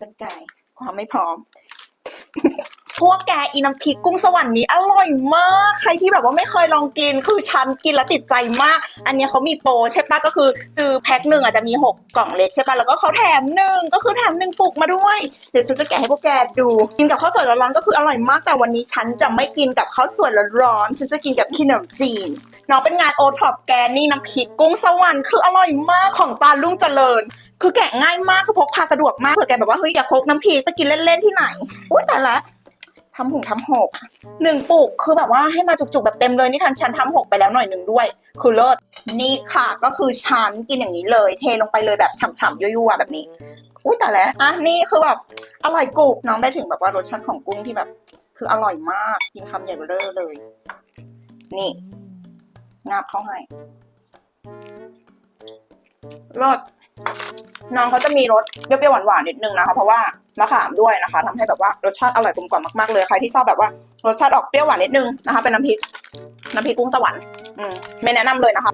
กันไก่ความไม่พร้อม พวกแกอีน้ำพริกกุ้งสวรรค์นี้อร่อยมาก ใครที่แบบว่าไม่เคยลองกินคือฉันกินแล้วติดใจมาก อันเนี้ยเขามีโปรใช่ปะก็คือซื้อแพ็คหนึ่งอาจจะมีหกกล่องเล็กใช่ปะแล้วก็เขาแถมหนึ่งก็คือแถมหนึ่งปุกมาด้วย เดี๋ยวฉันจะแกะให้พวกแกดู กินกับข้าวสวยร้อนๆก็คืออร่อยมากแต่วันนี้ฉันจะไม่กินกับข้าวสวยร้อนๆฉันจะกินกับขนมจีน น้องเป็นงานโอท็อปแกนนี่น้ำพริกกุ้งสวรรค์คืออร่อยมากของตาลุงเจริญ คือแกะง่ายมากคือพกพาสะดวกมากเผื่อแกแบบว่าเฮ้ยอยากพกน้ำพริกไปกินเล่นๆที่ไหนอุ้ยแต่ละทำหุงทำหกหนึ่งปลุกคือแบบว่าให้มาจุกๆแบบเต็มเลยนี่ทันฉันทำหกไปแล้วหน่อยหนึ่งด้วย คือเลิศนี่ค่ะก็คือฉันกินอย่างนี้เลย เทลงไปเลยแบบฉ่ำๆยั่วๆแบบนี้อุ้ยแต่แล้วอะนี่คือแบบอร่อยกรุบน้องได้ถึงแบบว่ารสชาติของกุ้งที่แบบ คืออร่อยมากกินคำใหญ่เบ้อเลย นี่ งับเข้าให้รสน้องเขาจะมีรสเปรี้ยวๆหวานๆนิดนึงนะคะ เพราะว่ามะขามด้วยนะคะทำให้แบบว่ารสชาติอร่อยกลมกล่อมมากๆเลยใครที่ชอบแบบว่ารสชาติออกเปรี้ยวหวานนิดนึงนะคะ เป็นน้ำพริกน้ำพริกกุ้งสวรรค์อืมไม่แนะนำเลยนะคะ